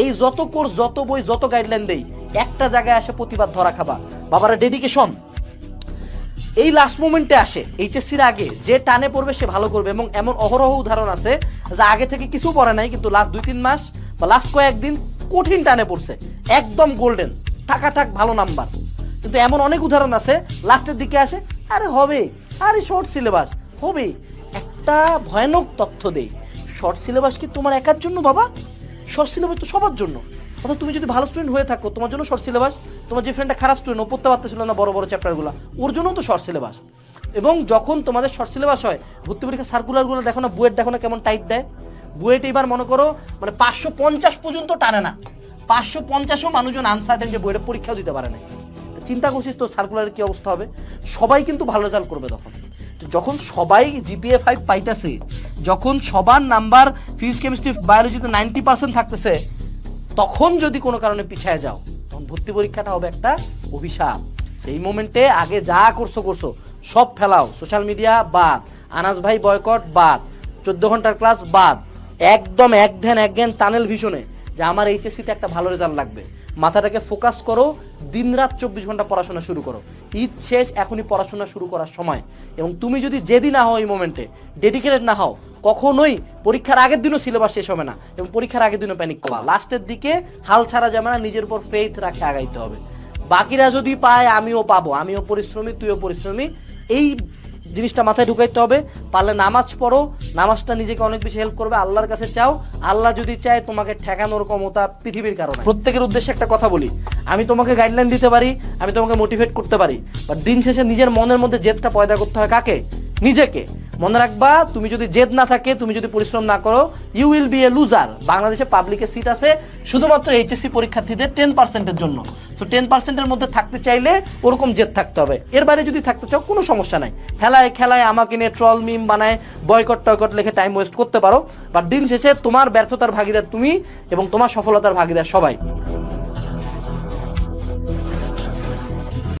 এই যত কোর্স, যত বই, যত গাইডলাইন দেই, একটা জায়গায় আসে প্রতিবাদ ধরা খাবা। বাবারা ডেডিকেশন এই লাস্ট মোমেন্টে আসে এইচএসসির আগে। যে টানে পড়বে, সে ভালো করবে। এবং এমন অহরহ উদাহরণ আছে, যে আগে থেকে কিছু পড়ে নাই, কিন্তু লাস্ট দুই তিন মাস বা লাস্ট কয়েকদিন কঠিন টানে পড়ছে। একদম গোল্ডেন টাকা টাক ভালো নাম্বার কিন্তু এমন অনেক উদাহরণ আছে লাস্টের দিকে আসে, আরে হবে, আরে শর্ট সিলেবাস হবে। একটা ভয়ানক তথ্য দেই শর্ট সিলেবাস কি তোমার একার জন্য বাবা? শর্ট সিলেবাস তো সবার জন্য। অর্থাৎ তুমি যদি ভালো স্টুডেন্ট হয়ে থাকো, তোমার জন্য শর্ট সিলেবাস তোমার যে ফ্রেন্ডটা খারাপ স্টুডেন্ট ও পড়তে পারতেছিল না বড় বড় চ্যাপ্টারগুলো ওর জন্যও তো শর্ট সিলেবাস এবং যখন তোমাদের শর্ট সিলেবাস হয়, ভর্তি পরীক্ষা সার্কুলারগুলো দেখো না, বুয়েট দেখো না কেমন টাইট দেয়। বুয়েট এবার মনে করো মানে পাঁচশো পঞ্চাশ পর্যন্ত টানে না। পাঁচশো পঞ্চাশও মানুষজন আনসার্টেন যে বুয়েটের পরীক্ষাও দিতে পারে না চিন্তা করছিস তো সার্কুলারের কি অবস্থা হবে? সবাই কিন্তু ভালো রেজাল্ট করবে তখন। যখন সবাই জিপিএ ফাইভ পাইতেছে, যখন সবার নাম্বার ফিজিক্স কেমিস্ট্রি বায়োলজিতে নাইনটি পার্সেন্ট থাকতেছে, তখন যদি কোনো কারণে পিছায় যাও, তখন ভর্তি পরীক্ষাটা হবে একটা অভিশাপ। সেই মোমেন্টে আগে যা করছ করছ, সব ফেলাও। সোশ্যাল মিডিয়া বাদ, আনাস ভাই বয়কট বাদ, চোদ্দ ঘণ্টার ক্লাস বাদ, একদম এক ধ্যান এক জ্ঞান টানেল ভিশনে যে আমার এইচএসসিতে একটা ভালো রেজাল্ট লাগবে। মাথাটাকে ফোকাস করো দিনরাত চব্বিশ ঘণ্টা পড়াশোনা শুরু করো। ঈদ শেষ এখনই পড়াশোনা শুরু করার সময়। এবং তুমি যদি যেদিন না হও এই মোমেন্টে ডেডিকেটেড না হও কখনোই পরীক্ষার আগের দিনও সিলেবাস শেষ হবে না। এবং পরীক্ষার আগের দিনও প্যানিক করবা লাস্টের দিকে হাল ছাড়া যাবে না নিজের উপর ফেথ রাখে আগাইতে হবে। বাকিরা যদি পায় আমিও পাবো। আমিও পরিশ্রমী তুইও পরিশ্রমী। এই জিনিসটা মাথায় ঢুকাইতে হবে, পারলে নামাজ পড়ো, নামাজটা নিজেকে অনেক বেশি হেল্প করবে, আল্লাহর কাছে চাও, আল্লাহ যদি চায় তোমাকে ঠেকানোর ক্ষমতা পৃথিবীর কারণে। প্রত্যেকের উদ্দেশ্যে একটা কথা বলি, আমি তোমাকে গাইডলাইন দিতে পারি, আমি তোমাকে মোটিভেট করতে পারি বা দিন শেষে নিজের মনের মধ্যে জেদটা পয়দা করতে হয় কাকে? নিজেকে। মনে রাখবা, তুমি যদি জেদ না থাকে, তুমি যদি পরিশ্রম না করো you will be a loser বাংলাদেশে পাবলিকের সিট আছে শুধুমাত্র এইচএসসি পরীক্ষার্থীদের টেন পার্সেন্টের জন্য। সো টেন পার্সেন্টের মধ্যে থাকতে চাইলে ওরকম জেদ থাকতে হবে। এর বাইরে যদি থাকতে চাও, কোনো সমস্যা নাই। খেলায় খেলায় আমাকে নিয়ে ট্রল মিম বানায় বয়কট টয়কট লেখে টাইম ওয়েস্ট করতে পারো। বাট দিন শেষে তোমার ব্যর্থতার ভাগিদার তুমি এবং তোমার সফলতার ভাগিদার সবাই।